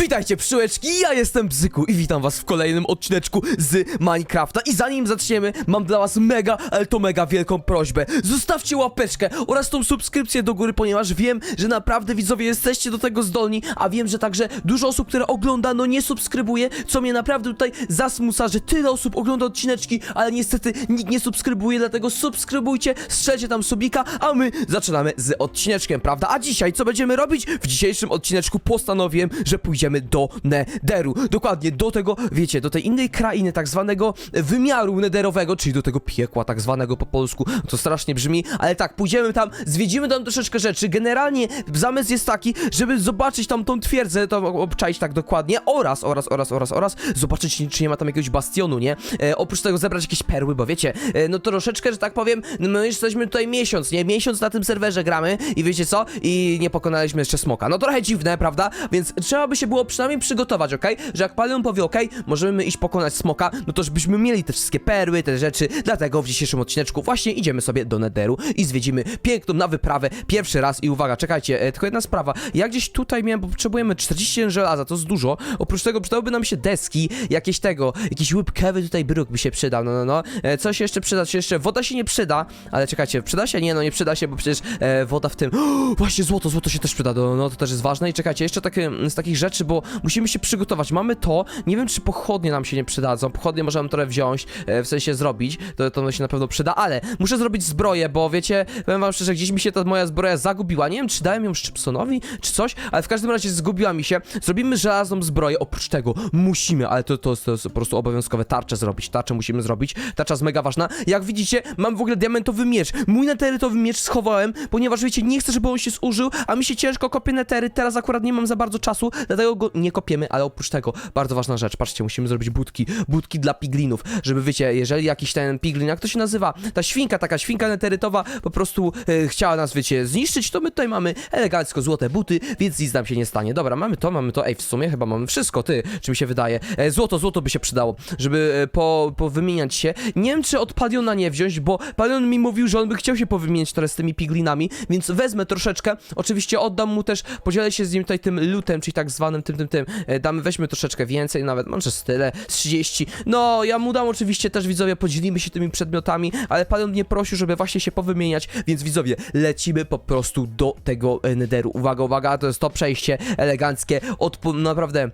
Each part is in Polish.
Witajcie przyłeczki, ja jestem Bzyku i witam was w kolejnym odcineczku z Minecrafta I zanim zaczniemy, mam dla was mega, ale to mega wielką prośbę Zostawcie łapeczkę oraz tą subskrypcję do góry, ponieważ wiem, że naprawdę widzowie jesteście do tego zdolni A wiem, że także dużo osób, które ogląda, no nie subskrybuje Co mnie naprawdę tutaj zasmuca, że tyle osób ogląda odcineczki Ale niestety nikt nie subskrybuje, dlatego subskrybujcie, strzelcie tam subika A my zaczynamy z odcineczkiem, prawda? A dzisiaj co będziemy robić? W dzisiejszym odcineczku postanowiłem, że pójdziemy do Nederu. Dokładnie do tego, wiecie, do tej innej krainy, tak zwanego wymiaru nederowego, czyli do tego piekła, tak zwanego po polsku. To strasznie brzmi, ale tak, pójdziemy tam, zwiedzimy tam troszeczkę rzeczy. Generalnie zamysł jest taki, żeby zobaczyć tam tą twierdzę, to obczaić tak dokładnie oraz, oraz, oraz, oraz, oraz zobaczyć, czy nie ma tam jakiegoś bastionu, nie? E, oprócz tego zebrać jakieś perły, bo wiecie, e, no troszeczkę, że tak powiem, no my jesteśmy tutaj miesiąc, nie? Miesiąc na tym serwerze gramy i wiecie co? I nie pokonaliśmy jeszcze smoka. No trochę dziwne, prawda? Więc trzeba by się było przynajmniej przygotować, okej? Że jak Palion powie, okej, możemy iść pokonać smoka, no to żebyśmy mieli te wszystkie perły, te rzeczy. Dlatego w dzisiejszym odcineczku właśnie idziemy sobie do Nederu i zwiedzimy piękną na wyprawę pierwszy raz. I uwaga, czekajcie, e, tylko jedna sprawa. Ja gdzieś tutaj miałem, bo potrzebujemy 41 żelaza, to jest dużo. Oprócz tego przydałyby nam się deski, jakieś tego, jakiś łybkewy tutaj bruk by się przydał, no, no, no. E, coś jeszcze przyda się jeszcze, woda się nie przyda, ale czekajcie, przyda się? Nie, no nie przyda się, bo przecież e, woda w tym. właśnie złoto, złoto się też przyda, no, no to też jest ważne. I czekajcie, jeszcze takie z takich rzeczy, bo musimy się przygotować. Mamy to, nie wiem czy pochodnie nam się nie przydadzą. Pochodnie możemy trochę wziąć, e, w sensie zrobić, to, to się na pewno przyda, ale muszę zrobić zbroję, bo wiecie, powiem wam szczerze, gdzieś mi się ta moja zbroja zagubiła. Nie wiem, czy dałem ją Szczypsonowi, czy coś, ale w każdym razie zgubiła mi się. Zrobimy żelazną zbroję, oprócz tego musimy, ale to, to, jest- to jest po prostu obowiązkowe, tarczę zrobić, tarczę musimy zrobić, tarcza jest mega ważna. Jak widzicie, mam w ogóle diamentowy miecz. Mój neterytowy miecz schowałem, ponieważ wiecie, nie chcę, żeby on się zużył, a mi się ciężko kopie netery, teraz akurat nie mam za bardzo czasu, dlatego go nie kopiemy, ale oprócz tego, bardzo ważna rzecz, patrzcie, musimy zrobić budki, budki dla piglinów, żeby wiecie, jeżeli jakiś ten piglin, jak to się nazywa, ta świnka, taka świnka neterytowa po prostu e, chciała nas, wiecie, zniszczyć, to my tutaj mamy elegancko złote buty, więc nic nam się nie stanie. Dobra, mamy to, mamy to, ej, w sumie chyba mamy wszystko, ty, czy mi się wydaje. E, złoto, złoto by się przydało, żeby e, po, powymieniać się. Nie wiem, czy od Paliona nie wziąć, bo Palion mi mówił, że on by chciał się powymieniać teraz z tymi piglinami, więc wezmę troszeczkę, oczywiście oddam mu też, podzielę się z nim tutaj tym lutem, czyli tak zwanym tym, tym, tym, e, damy, weźmy troszeczkę więcej, nawet może z tyle, z 30. No, ja mu dam oczywiście też, widzowie, podzielimy się tymi przedmiotami, ale Palion mnie prosił, żeby właśnie się powymieniać, więc widzowie, lecimy po prostu do tego e, nederu. Uwaga, uwaga, to jest to przejście eleganckie, naprawdę...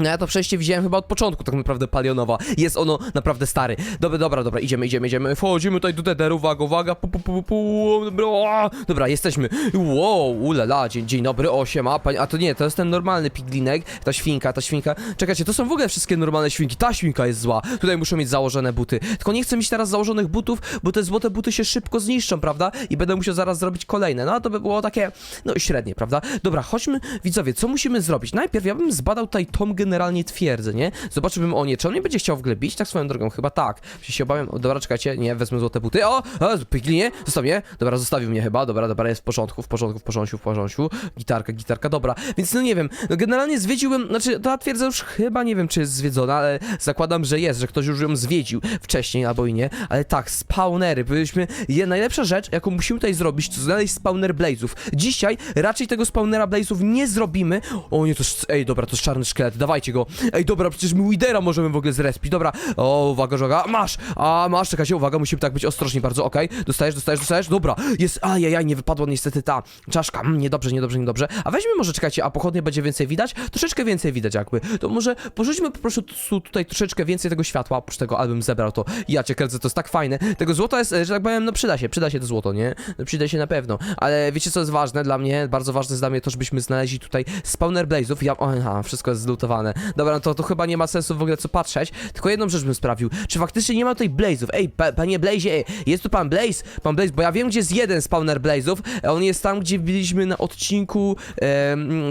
No ja to przejście widziałem chyba od początku, tak naprawdę palionowa. Jest ono naprawdę stary. Dobra, dobra, dobra, idziemy, idziemy, idziemy. Wchodzimy tutaj do Nederu, uwaga, uwaga. Pu, pu, pu, pu, dobra, dobra, jesteśmy. Wow, ulala, dzień, dzień dobry, osiem, a, pani, a to nie, to jest ten normalny piglinek, ta świnka, ta świnka. Czekajcie, to są w ogóle wszystkie normalne świnki. Ta świnka jest zła. Tutaj muszę mieć założone buty. Tylko nie chcę mieć teraz założonych butów, bo te złote buty się szybko zniszczą, prawda? I będę musiał zaraz zrobić kolejne. No a to by było takie, no średnie, prawda? Dobra, chodźmy, widzowie, co musimy zrobić? Najpierw ja bym zbadał tutaj tą generalnie twierdzę, nie? Zobaczyłbym o nie, czy on nie będzie chciał w bić, tak swoją drogą, chyba tak. Przecież się obawiam, dobra, czekajcie, nie, wezmę złote buty, o, o piglinie, zostaw mnie, dobra, zostawił mnie chyba, dobra, dobra, jest w porządku, w porządku, w porządku, w porządku, gitarka, gitarka, dobra, więc no nie wiem, no generalnie zwiedziłem, znaczy ta twierdza już chyba nie wiem, czy jest zwiedzona, ale zakładam, że jest, że ktoś już ją zwiedził wcześniej, albo i nie, ale tak, spawnery, byliśmy, je, najlepsza rzecz, jaką musimy tutaj zrobić, to znaleźć spawner blazów. Dzisiaj raczej tego spawnera blazów nie zrobimy, o nie, to jest, ej, dobra, to jest czarny szkielet, dawajcie go, ej, dobra, przecież my Widera możemy w ogóle zrespić, dobra, o, uwaga, żoga, masz, a, masz, czekajcie, uwaga, musimy tak być ostrożni bardzo, okej, dostajesz, dostajesz, dostajesz, dobra, jest, ajajaj, nie wypadła niestety ta czaszka, mm, niedobrze, niedobrze, niedobrze, a weźmy może, czekajcie, a pochodnie będzie więcej widać, troszeczkę więcej widać jakby, to może porzućmy po prostu tu- tutaj troszeczkę więcej tego światła, oprócz tego, albym zebrał to, ja cię kręcę, to jest tak fajne, tego złota jest, e, że tak powiem, no przyda się, przyda się to złoto, nie, no, przyda się na pewno, ale wiecie co jest ważne dla mnie, bardzo ważne jest dla mnie to, żebyśmy znaleźli tutaj spawner blazów, ja, aha, wszystko jest zlutowane, dobra, no to, to chyba nie ma sensu w ogóle co patrzeć, tylko jedną rzecz bym sprawił, czy faktycznie nie ma tutaj blazów, ej, pa, panie Blazie, jest tu pan Blaze, pan Blaze, bo ja wiem, gdzie jest jeden spawner blazów, e, on jest tam, gdzie byliśmy na odcinku,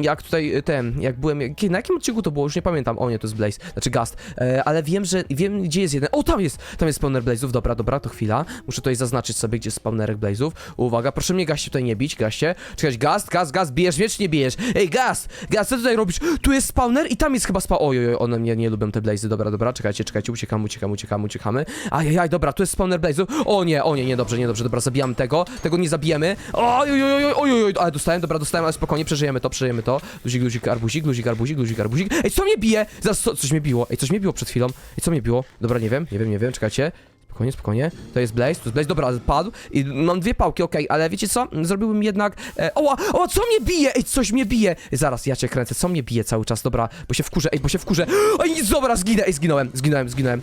jak tutaj, e, ten, jak byłem, jak- na jakim odcinku to było, już nie pamiętam, o nie, to jest Blaze, znaczy Gast, e, ale wiem, że, wiem, gdzie jest jeden, o, tam jest, tam jest spawner blazów, dobra, dobra, to chwila, muszę tutaj zaznaczyć sobie, gdzie jest spawnerek blazów, uwaga, proszę mnie gaście tutaj nie bić, gaście, czekać, Gast, Gast, Gast, bijesz mnie czy nie bijesz, ej, Gast, Gast, co tutaj robisz, tu jest spawner i tam jest jest chyba spa... Oj, oj, one mnie nie lubią te blazy, dobra, dobra, czekajcie, czekajcie, uciekamy, uciekamy, uciekamy, uciekamy. Ajajaj, dobra, tu jest spawner blaze'u. O nie, o nie, nie, dobrze, nie, dobrze, dobra, zabijamy tego, tego nie zabijemy. Oj, oj, oj, oj, oj, oj, ale dostałem, dobra, dostałem, ale spokojnie, przeżyjemy to, przeżyjemy to. Luzik, luzik, arbuzik, luzik, arbuzik, luzik, arbuzik. Ej, co mnie bije? Zaraz, co, coś mnie biło, ej, coś mnie biło przed chwilą. Ej, co mnie biło? Dobra, nie wiem, nie wiem, nie wiem, czekajcie. Spokojnie, spokojnie. To jest Blaze, to jest Blaze, dobra, padł. I mam dwie pałki, okej, ale wiecie co? Zrobiłbym jednak... E, oła, oła, co mnie bije? Ej, coś mnie bije! Zaraz, ja cię kręcę, co mnie bije cały czas? Dobra, bo się wkurzę, ej, bo się wkurzę. Ej, dobra, zginę, ej, zginąłem, zginąłem, zginąłem.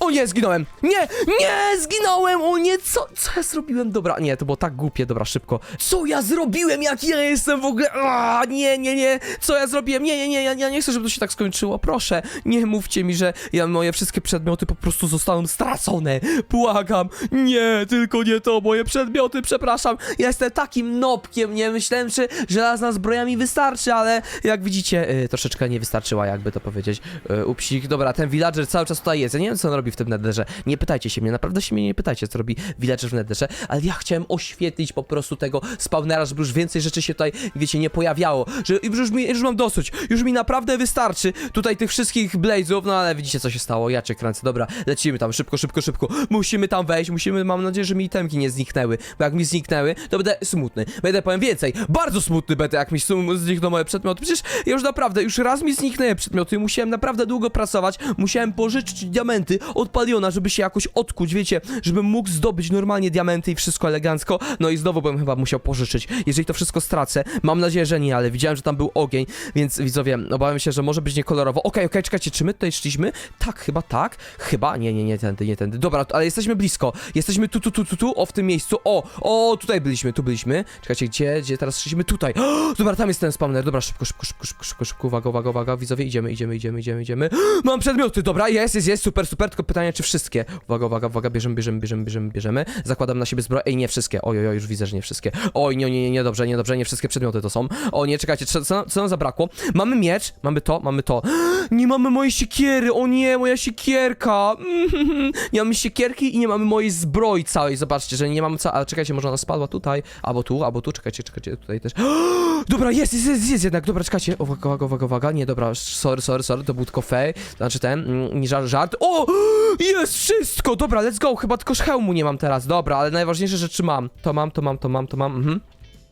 O nie, zginąłem! Nie, nie, zginąłem! O nie, co, co ja zrobiłem? Dobra, nie, to było tak głupie, dobra, szybko. Co ja zrobiłem? Jak ja jestem w ogóle? A, nie, nie, nie, co ja zrobiłem? Nie, nie, nie, ja, ja nie chcę, żeby to się tak skończyło, proszę. Nie mówcie mi, że ja, moje wszystkie przedmioty po prostu zostaną stracone. Błagam, nie, tylko nie to, moje przedmioty, przepraszam. Ja jestem takim nopkiem, nie myślałem, że żelazna zbroja mi wystarczy, ale jak widzicie, y, troszeczkę nie wystarczyła, jakby to powiedzieć. Y, upsik, dobra, ten villager cały czas tutaj jest, ja nie wiem, co on robi w tym netherze. Nie pytajcie się mnie, naprawdę się mnie nie pytajcie, co robi villager w netherze, ale ja chciałem oświetlić po prostu tego spawnera, żeby już więcej rzeczy się tutaj, wiecie, nie pojawiało, że już, mi, już mam dosyć, już mi naprawdę wystarczy tutaj tych wszystkich blazów, no ale widzicie, co się stało, ja cię kręcę, dobra, lecimy tam, szybko, szybko, szybko, musimy tam wejść, musimy, mam nadzieję, że mi itemki nie zniknęły, bo jak mi zniknęły, to będę smutny, będę, powiem więcej, bardzo smutny będę, jak mi znikną moje przedmioty, przecież ja już naprawdę, już raz mi zniknęły przedmioty, musiałem naprawdę długo pracować, musiałem pożyczyć diamenty od Paliona, żeby się jakoś odkuć, wiecie, żebym mógł zdobyć normalnie diamenty i wszystko elegancko, no i znowu bym chyba musiał pożyczyć, jeżeli to wszystko stracę, mam nadzieję, że nie, ale widziałem, że tam był ogień, więc widzowie, obawiam się, że może być niekolorowo, okej, okej, czekajcie, czy my tutaj szliśmy? Tak, chyba tak, chyba, nie, nie, nie tędy, nie tędy, dobra, ale jesteśmy blisko, jesteśmy tu, tu, tu, tu, tu, o, w tym miejscu, o, o, tutaj byliśmy, tu byliśmy, czekajcie, gdzie, gdzie teraz szliśmy? Tutaj, o, dobra, tam jest ten spawner, dobra, szybko, szybko, szybko, szybko, szybko, szybko, uwaga, uwaga, uwaga, widzowie, idziemy, idziemy, idziemy, idziemy, idziemy, mam przedmioty, dobra, jest, jest, jest, super, super, tylko pytanie, czy wszystkie, uwaga, uwaga, uwaga, bierzemy, bierzemy, bierzemy, bierzemy, bierzemy, zakładam na siebie zbroję, ej, nie wszystkie, oj, oj, oj, już widzę, że nie wszystkie, oj, nie, nie, nie, dobrze, nie, dobrze, nie wszystkie przedmioty to są, o, nie, czekajcie, co, co, nam zabrakło, mamy miecz, mamy to, mamy to, nie mamy mojej siekiery, o nie, moja siekierka, nie mamy siekierki i nie mamy mojej zbroi całej, zobaczcie, że nie mamy ca... ale czekajcie, może ona spadła tutaj, albo tu, albo tu, czekajcie, czekajcie, tutaj też, dobra, jest, jest, jest, jest jednak, dobra, czekajcie, uwaga, uwaga, uwaga, uwaga, nie, dobra, sorry, sorry, sorry, to był tylko fej, znaczy ten, mm, nie żart, żart, o, jest wszystko, dobra, let's go, chyba tylko hełmu nie mam teraz, dobra, ale najważniejsze rzeczy mam, to mam, to mam, to mam, to mam, mhm.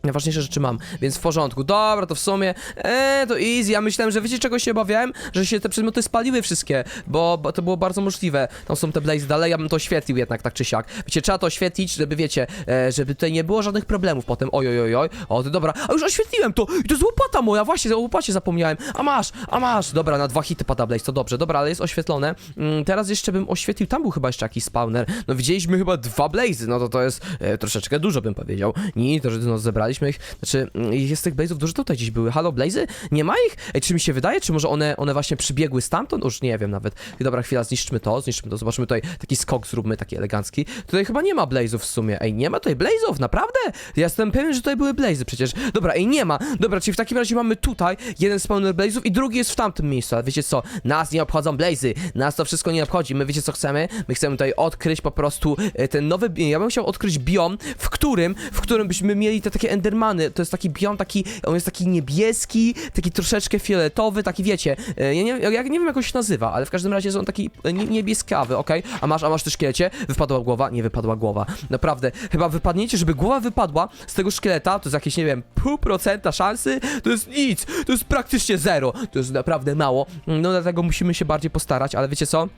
Najważniejsze rzeczy mam, więc w porządku. Dobra, to w sumie, eee, to easy. Ja myślałem, że wiecie czego się obawiałem? Że się te przedmioty spaliły wszystkie, bo, bo to było bardzo możliwe. Tam są te blaze dalej, ja bym to oświetlił jednak tak czy siak. Wiecie, trzeba to oświetlić, żeby wiecie, e, żeby tutaj nie było żadnych problemów potem. Oj, oj, oj, oj. O, to dobra. A już oświetliłem to! I to jest łopata moja, właśnie, o łopacie zapomniałem. A masz, a masz. Dobra, na dwa hity pada blaze, to dobrze. Dobra, ale jest oświetlone. Mm, teraz jeszcze bym oświetlił, tam był chyba jeszcze jakiś spawner. No widzieliśmy chyba dwa blazy, no to to jest e, troszeczkę dużo bym powiedział. Nie, to, że no, zebraliśmy ich. Znaczy, mm, jest tych blazów dużo tutaj gdzieś były. Halo, blazy? Nie ma ich? Ej, czy mi się wydaje, czy może one, one właśnie przybiegły stamtąd? Już nie wiem nawet. Dobra, chwila, zniszczmy to, zniszczmy to, zobaczmy tutaj taki skok zróbmy, taki elegancki. Tutaj chyba nie ma blazów w sumie. Ej, nie ma tutaj blazów, naprawdę? Ja jestem pewien, że tutaj były blazy przecież. Dobra, ej, nie ma. Dobra, czyli w takim razie mamy tutaj jeden spawner blazów i drugi jest w tamtym miejscu. Ale wiecie co? Nas nie obchodzą blazy. Nas to wszystko nie obchodzi. My wiecie co chcemy? My chcemy tutaj odkryć po prostu e, ten nowy... Ja bym chciał odkryć biom, w którym, w którym byśmy mieli te takie endermany. To jest taki biom, taki... On jest taki niebieski, taki troszeczkę fioletowy, taki wiecie... e, Ja nie, ja nie wiem jak on się nazywa, ale w każdym razie jest on taki e, nie, niebieskawy, okej? A masz, a masz też szkielecie? Wypadła głowa? Nie wypadła głowa. Naprawdę. Chyba wypadniecie, żeby głowa wypadła z tego szkieleta, to jest jakieś, nie wiem, pół procenta szansy, to jest nic, to jest praktycznie zero, to jest naprawdę mało, no dlatego musimy się bardziej postarać, ale wiecie co?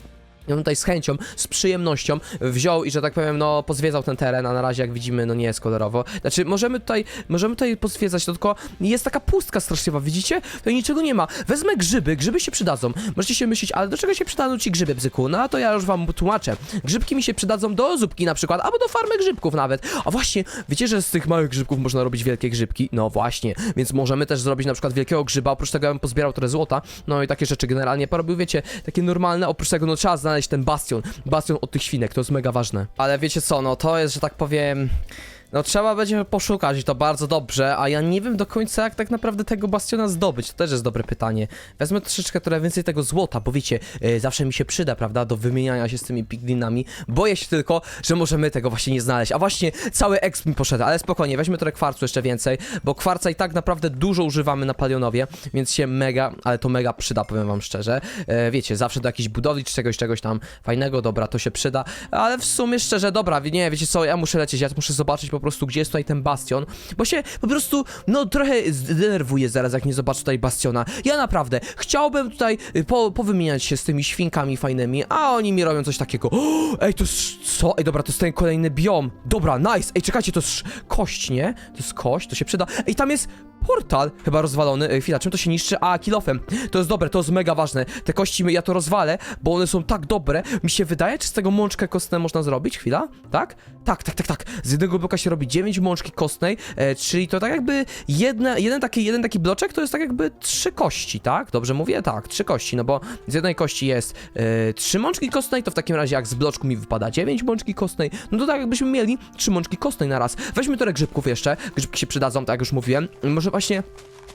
Ja bym tutaj z chęcią, z przyjemnością wziął i że tak powiem, no pozwiedzał ten teren, a na razie jak widzimy, no nie jest kolorowo. Znaczy, możemy tutaj, możemy tutaj pozwiedzać, to tylko jest taka pustka straszliwa, widzicie? Tutaj niczego nie ma. Wezmę grzyby, grzyby się przydadzą. Możecie się myśleć, ale do czego się przydadzą ci grzyby, bzyku? No to ja już wam tłumaczę. Grzybki mi się przydadzą do zupki na przykład, albo do farmy grzybków nawet. A właśnie, wiecie, że z tych małych grzybków można robić wielkie grzybki? No właśnie, więc możemy też zrobić na przykład wielkiego grzyba, oprócz tego ja bym pozbierał trochę złota, no i takie rzeczy generalnie porobił, wiecie, takie normalne, oprócz tego no trzeba znaleźć ten bastion, bastion od tych świnek, to jest mega ważne. Ale wiecie co, no to jest, że tak powiem... No trzeba będzie poszukać i to bardzo dobrze, a ja nie wiem do końca jak tak naprawdę tego bastiona zdobyć, to też jest dobre pytanie. Wezmę troszeczkę trochę więcej tego złota, bo wiecie, y, zawsze mi się przyda, prawda, do wymieniania się z tymi piglinami. Boję się tylko, że możemy tego właśnie nie znaleźć, a właśnie cały exp mi poszedł, ale spokojnie, weźmy trochę kwarcu jeszcze więcej, bo kwarca i tak naprawdę dużo używamy na palionowie, więc się mega, ale to mega przyda, powiem wam szczerze. E, wiecie, zawsze do jakiejś budowli czy czegoś, czegoś tam fajnego, dobra, to się przyda, ale w sumie szczerze, dobra, nie, wiecie co, ja muszę lecieć, ja muszę zobaczyć po prostu, gdzie jest tutaj ten bastion, bo się po prostu, no trochę zdenerwuję zaraz, jak nie zobaczę tutaj bastiona. Ja naprawdę chciałbym tutaj y, po, powymieniać się z tymi świnkami fajnymi, a oni mi robią coś takiego. Ej, to jest, co? Ej, dobra, to jest ten kolejny biom. Dobra, nice, ej, czekajcie, to jest kość, nie? To jest kość, to się przyda. Ej, tam jest portal chyba rozwalony. Ej, chwila, czym to się niszczy? A, kilofem. To jest dobre, to jest mega ważne. Te kości, ja to rozwalę, bo one są tak dobre. Mi się wydaje, czy z tego mączkę kostne można zrobić? Chwila, tak? Tak, tak, tak, tak. Z jednego bloka się robi 9 mączki kostnej, e, czyli to tak jakby jedna, jeden, taki, jeden taki bloczek to jest tak jakby trzy kości, tak? Dobrze mówię? Tak, trzy kości, no bo z jednej kości jest e, trzy mączki kostnej, to w takim razie jak z bloczku mi wypada 9 mączki kostnej, no to tak jakbyśmy mieli trzy mączki kostnej na raz. Weźmy torek grzybków jeszcze, grzybki się przydadzą, tak jak już mówiłem. Może właśnie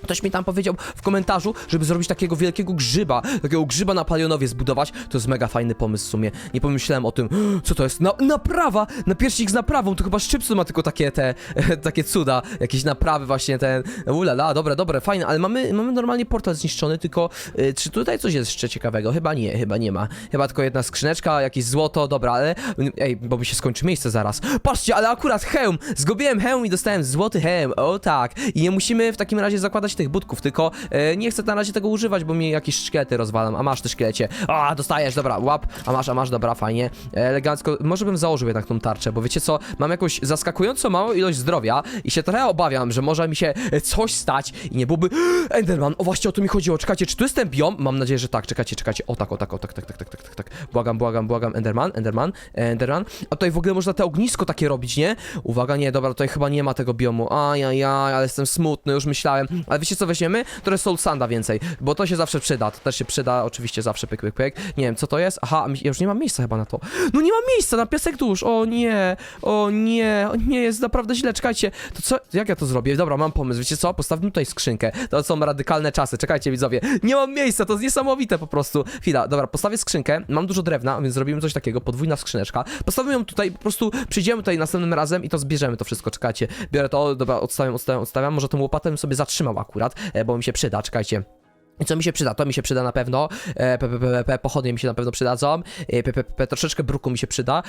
Ktoś mi tam powiedział w komentarzu, żeby zrobić takiego wielkiego grzyba, takiego grzyba na palionowie zbudować. To jest mega fajny pomysł w sumie. Nie pomyślałem o tym, co to jest. Na, naprawa! Napierśnik z naprawą, to chyba Szczypson ma tylko takie te, takie cuda, jakieś naprawy właśnie ten, ulala, dobre, dobre, fajne, ale mamy, mamy normalnie portal zniszczony, tylko y, czy tutaj coś jest jeszcze ciekawego? Chyba nie, chyba nie ma. Chyba tylko jedna skrzyneczka, jakieś złoto, dobra, ale ej, bo mi się skończy miejsce zaraz. Patrzcie, ale akurat hełm! Zgubiłem hełm i dostałem złoty hełm, o tak. I nie musimy w takim razie zakładać tych budków, tylko e, nie chcę na razie tego używać, bo mi jakieś szkielety rozwalam. A masz te szkielecie. A, dostajesz, dobra, łap. A masz, a masz, dobra, fajnie. E, elegancko. Może bym założył jednak tą tarczę, bo wiecie co? Mam jakąś zaskakująco małą ilość zdrowia i się trochę obawiam, że może mi się e, coś stać i nie byłby... Enderman, o właśnie o to mi chodziło. Czekajcie, czy tu jest ten biom? Mam nadzieję, że tak. Czekajcie, czekajcie. O tak, o tak, o tak, tak, tak, tak, tak, tak, tak. Błagam, błagam, błagam. Enderman, Enderman, Enderman. A tutaj w ogóle można te ognisko takie robić, nie? Uwaga, nie, dobra, tutaj chyba nie ma tego biomu. Ajajaj, ale jestem smutny, już myślałem. Wiecie co weźmiemy? Trochę soul sanda więcej, bo to się zawsze przyda. To też się przyda, oczywiście zawsze pyk, pyk, pyk. Nie wiem, co to jest? Aha, ja już nie mam miejsca chyba na to. No nie mam miejsca na piasek dusz. O nie, o nie, o nie, jest naprawdę źle. Czekajcie, to co, jak ja to zrobię? Dobra, mam pomysł. Wiecie co? Postawmy tutaj skrzynkę. To są radykalne czasy. Czekajcie, widzowie. Nie mam miejsca, to jest niesamowite po prostu. Chwila, dobra, postawię skrzynkę. Mam dużo drewna, więc zrobimy coś takiego. Podwójna skrzyneczka. Postawimy ją tutaj, po prostu przyjdziemy tutaj następnym razem i to zbierzemy to wszystko. Czekajcie, biorę to, dobra, odstawiam, odstawiam, odstawiam. Może tą łopatę bym sobie zatrzymał akurat, e, bo mi się przyda. Czekajcie. Co mi się przyda? To mi się przyda na pewno. E, pochodnie mi się na pewno przydadzą. E, troszeczkę bruku mi się przyda.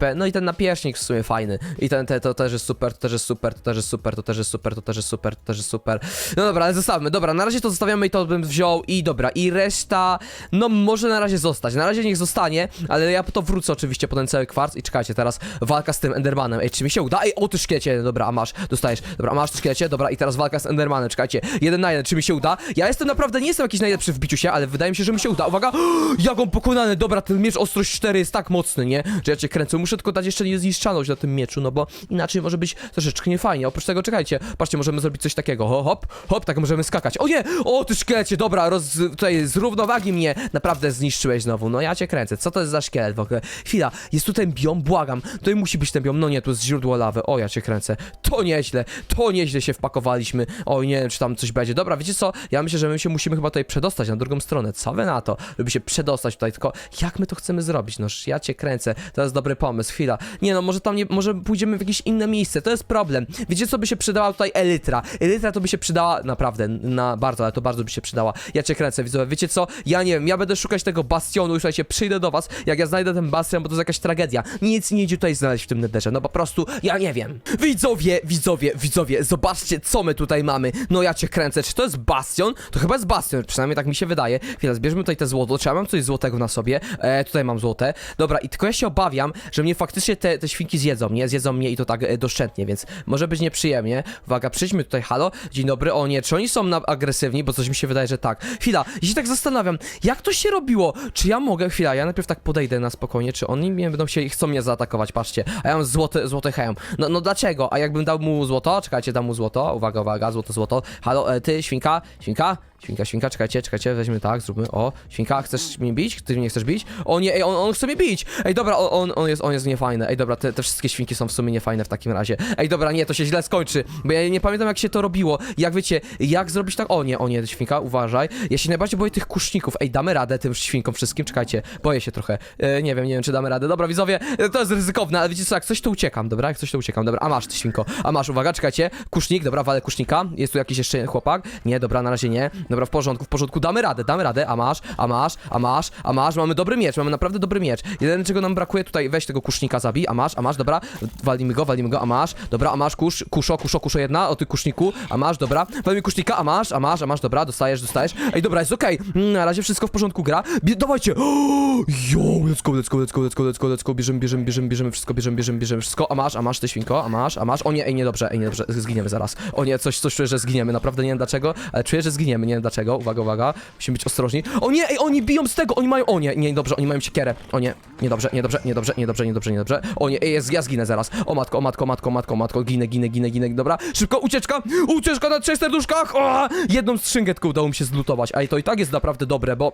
E, no i ten napierśnik w sumie fajny. I ten te, to też jest super, to też jest super, to też jest super, to też jest super, to też jest super, to też jest super. No dobra, ale zostawmy. Dobra, na razie to zostawiamy i to bym wziął. I dobra, i reszta. No może na razie zostać. Na razie niech zostanie, ale ja po to wrócę oczywiście po ten cały kwarc. I czekajcie, teraz walka z tym Endermanem. Ej, czy mi się uda? Ej, o ty szkielecie. Dobra, a masz, dostajesz. Dobra, a masz ty szkielecie. Dobra, i teraz walka z Endermanem. Czekajcie, jeden na jeden. Czy mi się uda? Ja jestem naprawdę, nie jestem jakiś najlepszy w biciu się, ale wydaje mi się, że mi się uda. Uwaga! Jak on pokonany! Dobra, ten miecz ostrość 4 jest tak mocny, nie? Że ja cię kręcę. Muszę tylko dać jeszcze niezniszczalność na tym mieczu, no bo inaczej może być troszeczkę niefajnie. Oprócz tego, czekajcie, patrzcie, możemy zrobić coś takiego. Ho, hop, hop, tak możemy skakać. O nie! O, ty szkielecie, dobra, roz, tutaj z równowagi mnie naprawdę zniszczyłeś znowu. No ja cię kręcę. Co to jest za szkielet w ogóle? Chwila, jest tu ten biom, błagam. Tutaj musi być ten biom. No nie, tu jest źródło lawy. O, ja cię kręcę. To nieźle, to nieźle się wpakowaliśmy. Oj, nie wiem, czy tam coś będzie. Dobra, wiecie co? Ja myślę, że my się musimy chyba tutaj przedostać na drugą stronę. Co wy na to, żeby się przedostać tutaj? Tylko jak my to chcemy zrobić? Noż ja cię kręcę. To jest dobry pomysł. Chwila. Nie no, może tam nie, może pójdziemy w jakieś inne miejsce. To jest problem. Wiecie, co by się przydała tutaj elytra? Elytra to by się przydała naprawdę, na bardzo, ale to bardzo by się przydała. Ja cię kręcę, widzowie. Wiecie co? Ja nie wiem, ja będę szukać tego bastionu. Już słuchajcie, przyjdę do was, jak ja znajdę ten bastion, bo to jest jakaś tragedia. Nic nie idzie tutaj znaleźć w tym nederze. No po prostu, ja nie wiem. Widzowie, widzowie, widzowie, zobaczcie, co my tutaj mamy. No ja cię kręcę. Czy to jest bastion? To chyba jest bastion, przynajmniej tak mi się wydaje. Chwila, zbierzmy tutaj te złoto. Czy ja mam coś złotego na sobie? E, tutaj mam złote. Dobra, i tylko ja się obawiam, że mnie faktycznie te, te świnki zjedzą, nie? Zjedzą mnie i to tak e, doszczętnie, więc może być nieprzyjemnie. Uwaga, przyjdźmy tutaj, halo. Dzień dobry, o nie, czy oni są na agresywni? Bo coś mi się wydaje, że tak. Chwila, ja się tak zastanawiam, jak to się robiło? Czy ja mogę, chwila, ja najpierw tak podejdę na spokojnie, czy oni mnie będą się, chcą mnie zaatakować, patrzcie. A ja mam złoty, złoty hełm. No, no dlaczego? A jakbym dał mu złoto? Czekajcie, dam mu złoto. Uwaga, uwaga, złoto, złoto. Halo, e, ty, świnka? Świnka? Świnka, świnka, czekajcie, czekajcie, weźmy tak, zróbmy, o, świnka, chcesz mnie bić? Ty mnie chcesz bić? O nie, ej, on, on chce mnie bić! Ej, dobra, on, on, jest, on jest niefajny, ej, dobra, te, te wszystkie świnki są w sumie niefajne w takim razie. Ej, dobra, nie, to się źle skończy, bo ja nie pamiętam jak się to robiło, jak wiecie, jak zrobić tak, o nie, o nie, świnka, uważaj, ja się najbardziej boję tych kuszników, ej, damy radę tym świnkom wszystkim, czekajcie, boję się trochę, e, nie wiem, nie wiem, czy damy radę, dobra, widzowie, e, to jest ryzykowne, ale wiecie co, jak coś to uciekam, dobra, jak coś to uciekam, dobra, a masz, ty świnko, a masz, uwaga, czekajcie, kusznik, dobra, walę kusznika, jest tu jakiś jeszcze chłopak, nie, dobra, na razie nie, dobra, w porządku, w porządku, damy radę, damy radę, a masz, a masz, a masz, a masz, mamy dobry miecz, mamy naprawdę dobry miecz, jeden czego nam brakuje tutaj, weź tego kusznika zabij, a masz, a masz, dobra, walimy go, walimy go, a masz, dobra, a masz, kusz, kuszo, kuszo, kuszo jedna, o ty kuszniku, a masz, dobra, walimy kusznika, a masz, a masz, a masz, dobra, dostajesz, dostajesz, ej, dobra, jest okej, Mm, na razie wszystko w porządku gra, Bie dawajcie, yo, let's go, let's go, let's go, let's go, let's go, let's go, bierzemy, bierzemy, bierzemy, bierzemy wszystko, bierzemy, bierzemy, bierzemy wszystko, a masz, a masz, ty świnko, a masz, a masz, o nie, ej, niedobrze, ej, niedobrze, zginiemy zaraz, o nie, coś, coś czuję, że zginiemy, naprawdę nie wiem dlaczego, ale czuję, że zginiemy, nie wiem dlaczego, uwaga, uwaga, musimy być ostrożni, o nie, ej, oni biją z tego, oni mają, o nie, nie, dobrze, oni mają siekierę, o nie, niedobrze, niedobrze, niedobrze, niedobrze, niedobrze, niedobrze, o nie, ej, jest, ja zginę zaraz, o matko, o matko, matko, matko, matko, ginę, ginę, ginę, ginę, dobra, szybko, ucieczka, ucieczka na trzech serduszkach, o, jedną skrzynkę tylko udało mi się zlutować, ale to i tak jest naprawdę dobre, bo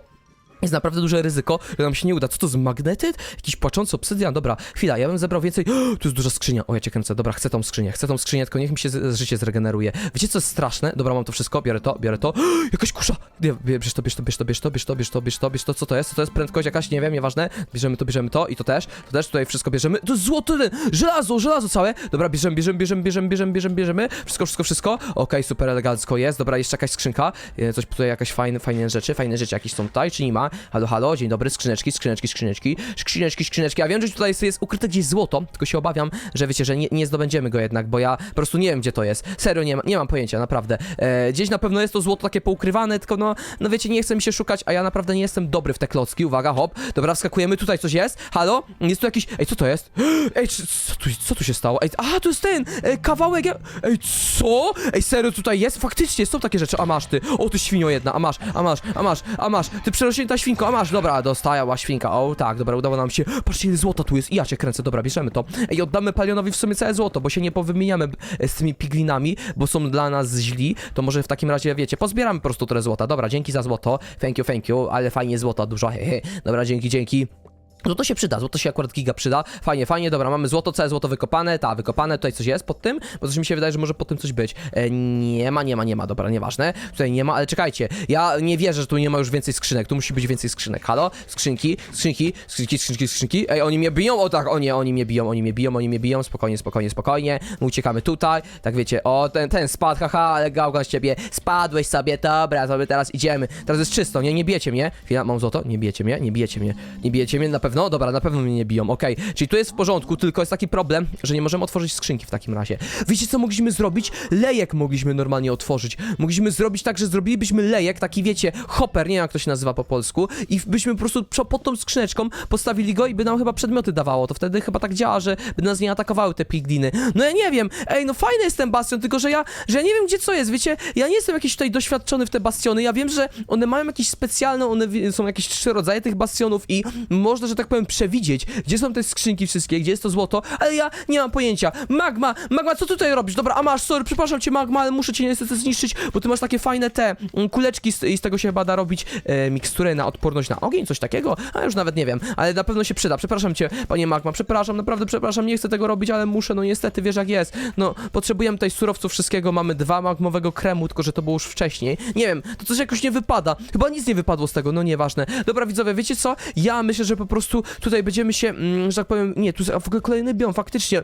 jest naprawdę duże ryzyko, że nam się nie uda. Co to z magnetyt? Jakiś płaczący obsydian? Dobra, chwila, ja bym zebrał więcej. tu jest duża skrzynia. O, ja cię kręcę. Dobra, chcę tą skrzynię. Chcę tą skrzynię, tylko niech mi się z, życie zregeneruje. Wiecie, co jest straszne? Dobra, mam to wszystko, biorę to, biorę to. Jakaś kusza! Nie, bie- bierz to, bierz to, bierz to, bierz to, bierz to, bierz to, bierz to, bierz to. Co to jest? Co to jest? Prędkość jakaś? Nie wiem, nieważne. Bierzemy to, bierzemy to i to też. To też tutaj wszystko bierzemy. To jest złoto, ten, żelazo, żelazo całe. Dobra, bierzemy, bierzemy, bierzemy, bierzemy, bierzemy, bierzemy, bierzemy. Wszystko, wszystko, wszystko. Okej, super elegancko jest. Dobra, jeszcze jakaś skrzynka. E, Coś tutaj, jakieś fajne, fajne rzeczy. Fajne rzeczy jakieś są tutaj, czy nie ma? Halo, halo, dzień dobry, skrzyneczki, skrzyneczki, skrzyneczki, skrzyneczki, skrzyneczki. Ja wiem, że tutaj jest, ukryte gdzieś złoto, tylko się obawiam, że wiecie, że nie, nie zdobędziemy go jednak, bo ja po prostu nie wiem, gdzie to jest. Serio, nie, ma, nie mam pojęcia, naprawdę. E, gdzieś na pewno jest to złoto takie poukrywane, tylko no, no wiecie, nie chcę mi się szukać, a ja naprawdę nie jestem dobry w te klocki. Uwaga, hop. Dobra, wskakujemy, tutaj coś jest. Halo? Jest tu jakiś... Ej, co to jest? Ej, co, tu, co tu się stało? Ej, a, to jest ten, e, kawałek... Ej, co? Ej, serio, tutaj jest? Faktycznie, są takie rzeczy, a masz ty. O, ty świnio jedna, a masz, a masz, a masz, a masz. Ty przerośnięta świnko, a masz, dobra, dostała świnka. O, tak, dobra, udało nam się. Patrzcie, ile złota tu jest. I ja cię kręcę, dobra, bierzemy to. Ej, oddamy Palionowi w sumie całe złoto, bo się nie powymieniamy e, z tymi piglinami, bo są dla nas źli. To może w takim razie, wiecie, pozbieramy po prostu tyle złota. Dobra, dzięki za złoto. Thank you, thank you, ale fajnie złota dużo, hehe. Dobra, dzięki, dzięki. No to się przyda, złoto się akurat giga przyda. Fajnie, fajnie, dobra, mamy złoto, całe złoto wykopane, ta, wykopane, tutaj coś jest pod tym, bo coś mi się wydaje, że może pod tym coś być. E, nie ma, nie ma, nie ma, dobra, nieważne. Tutaj nie ma, ale czekajcie, ja nie wierzę, że tu nie ma już więcej skrzynek, tu musi być więcej skrzynek. Halo? Skrzynki, skrzynki, skrzynki, skrzynki, skrzynki. Ej, oni mnie biją, o tak, o nie, oni mnie biją, oni mnie biją, oni mnie biją, spokojnie, spokojnie, spokojnie. My uciekamy tutaj, tak wiecie, o, ten, ten spadł, haha, ale gałgan z ciebie, spadłeś sobie, dobra, sobie teraz idziemy. Teraz jest czysto, nie, nie bijecie mnie. Chwila, mam złoto, nie bijecie mnie, nie bijecie mnie, nie bijecie mnie, na pewno, dobra, na pewno mnie nie biją, okej. Czyli tu jest w porządku, tylko jest taki problem, że nie możemy otworzyć skrzynki w takim razie. Wiecie co mogliśmy zrobić? Lejek mogliśmy normalnie otworzyć. Mogliśmy zrobić tak, że zrobilibyśmy lejek, taki wiecie, hopper, nie wiem jak to się nazywa po polsku, i byśmy po prostu pod tą skrzyneczką postawili go i by nam chyba przedmioty dawało. To wtedy chyba tak działa, że by nas nie atakowały te pigliny. No ja nie wiem, ej, no fajny jest ten bastion, tylko że ja, że ja nie wiem gdzie co jest, wiecie, ja nie jestem jakiś tutaj doświadczony w te bastiony, ja wiem, że one mają jakieś specjalne, one są jakieś trzy rodzaje tych bastionów i można, że tak powiem, przewidzieć, gdzie są te skrzynki wszystkie, gdzie jest to złoto, ale ja nie mam pojęcia. Magma, Magma, co tutaj robisz? Dobra, a masz, sorry, przepraszam cię, Magma, ale muszę cię niestety zniszczyć, bo ty masz takie fajne te mm, kuleczki z, i z tego się chyba da robić e, miksturę na odporność na ogień, coś takiego, a już nawet nie wiem, ale na pewno się przyda. Przepraszam cię, panie Magma, przepraszam, naprawdę przepraszam, nie chcę tego robić, ale muszę, no niestety, wiesz jak jest. No, potrzebujemy tutaj surowców wszystkiego, mamy dwa magmowego kremu, tylko że to było już wcześniej. Nie wiem, to coś jakoś nie wypada. Chyba nic nie wypadło z tego, no nieważne. Dobra, widzowie, wiecie co? Ja myślę, że po prostu tutaj będziemy się, mm, że tak powiem, nie, tu w ogóle kolejny biom, faktycznie.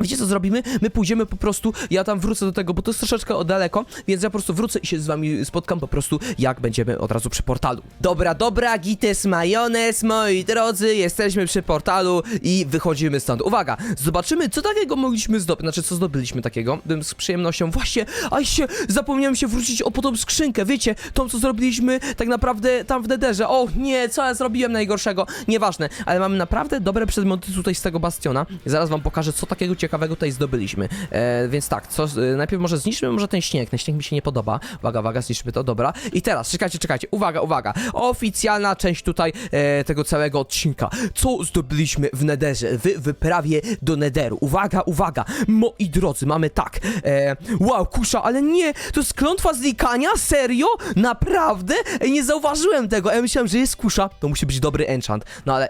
Wiecie co zrobimy? My pójdziemy po prostu, ja tam wrócę do tego, bo to jest troszeczkę daleko, więc ja po prostu wrócę i się z wami spotkam po prostu, jak będziemy od razu przy portalu. Dobra, dobra, gites majonez, moi drodzy, jesteśmy przy portalu i wychodzimy stąd. Uwaga, zobaczymy, co takiego mogliśmy zdobyć, znaczy, co zdobyliśmy takiego, bym z przyjemnością, właśnie, aj się, zapomniałem się wrócić o po tą skrzynkę, wiecie, tą, co zrobiliśmy tak naprawdę tam w nederze. O nie, co ja zrobiłem najgorszego, nieważne, ale mamy naprawdę dobre przedmioty tutaj z tego bastiona. Zaraz wam pokażę, co takiego ciekawego ciekawego tutaj zdobyliśmy. E, więc tak, co, e, najpierw może zniszczymy może ten śnieg, ten śnieg mi się nie podoba. Uwaga, uwaga, zniszczymy to, dobra. I teraz, czekajcie, czekajcie, uwaga, uwaga. Oficjalna część tutaj e, tego całego odcinka. Co zdobyliśmy w Nederze, w wyprawie do Nederu. Uwaga, uwaga, moi drodzy, mamy tak. E, wow, kusza, ale nie, to jest klątwa znikania? Serio? Naprawdę? Nie zauważyłem tego, ja myślałem, że jest kusza, to musi być dobry enchant. No ale,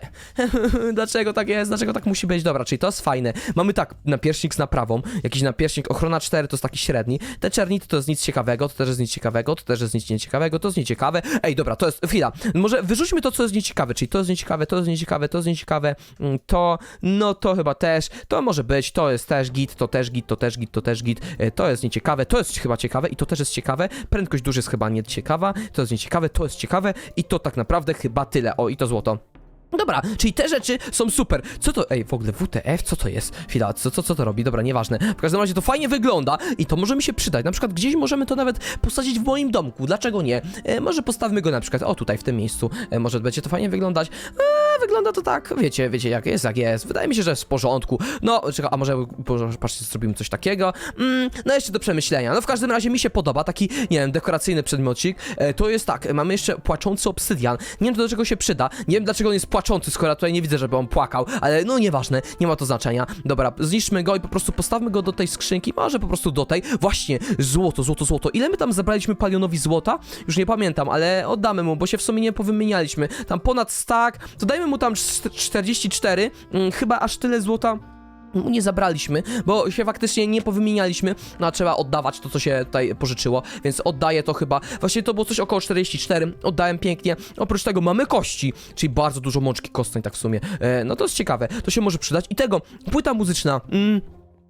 dlaczego tak jest, dlaczego tak musi być? Dobra, czyli to jest fajne. Mamy tak, napierśnik na prawą, jakiś napierśnik, ochrona 4 to jest taki średni, te czernity to jest nic ciekawego, to też jest nic ciekawego, to też jest nic nieciekawego, to jest nieciekawe. Ej, dobra, to jest, chwila, może wyrzućmy to, co jest nieciekawe, czyli to jest nieciekawe, to jest nieciekawe, to jest nieciekawe, mm, to, no to chyba też, to może być, to jest też git, to też git, to też git, to też git, e, to jest nieciekawe, to jest chyba ciekawe i to też jest ciekawe, prędkość duży jest chyba nieciekawa, to jest nieciekawe, to jest ciekawe i to tak naprawdę chyba tyle, o i to złoto. Dobra, czyli te rzeczy są super. Co to? Ej, w ogóle WTF? Co to jest? Chwila, co, co, co to robi? Dobra, nieważne. W każdym razie to fajnie wygląda i to może mi się przydać. Na przykład gdzieś możemy to nawet posadzić w moim domku. Dlaczego nie? E, może postawmy go na przykład, o tutaj, w tym miejscu. E, może będzie to fajnie wyglądać. Wygląda to tak, wiecie, wiecie jak jest, jak jest. Wydaje mi się, że jest w porządku. No, czeka, a może, może patrzcie, zrobimy coś takiego. Mm, no jeszcze do przemyślenia. No w każdym razie mi się podoba taki, nie wiem, dekoracyjny przedmiotcik. E, to jest tak, mamy jeszcze płaczący obsydian. Nie wiem do czego się przyda. Nie wiem dlaczego on jest płaczący, skoro tutaj nie widzę, żeby on płakał, ale no nieważne, nie ma to znaczenia. Dobra, zniszczmy go i po prostu postawmy go do tej skrzynki, może po prostu do tej. Właśnie, złoto, złoto, złoto. Ile my tam zabraliśmy palionowi złota? Już nie pamiętam, ale oddamy mu, bo się w sumie nie powymienialiśmy. Tam ponad stack, to dajmy mu tam cz- 44, mm, chyba aż tyle złota nie zabraliśmy, bo się faktycznie nie powymienialiśmy, no a trzeba oddawać to, co się tutaj pożyczyło, więc oddaję to chyba, właśnie to było coś około 44, oddałem pięknie, oprócz tego mamy kości, czyli bardzo dużo mączki kostnej tak w sumie, e, no to jest ciekawe, to się może przydać. I tego, płyta muzyczna, mm,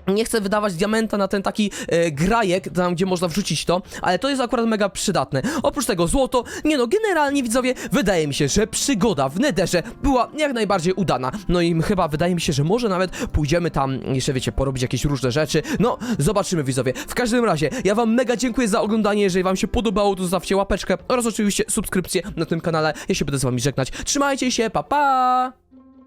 nie chcę wydawać diamenta na ten taki e, grajek, tam gdzie można wrzucić to, ale to jest akurat mega przydatne. Oprócz tego złoto, nie no, generalnie widzowie, wydaje mi się, że przygoda w Nederze była jak najbardziej udana. No i chyba wydaje mi się, że może nawet pójdziemy tam, jeszcze wiecie, porobić jakieś różne rzeczy. No, zobaczymy widzowie. W każdym razie, ja wam mega dziękuję za oglądanie, jeżeli wam się podobało, to zostawcie łapeczkę oraz oczywiście subskrypcję na tym kanale. Ja się będę z wami żegnać. Trzymajcie się, pa pa!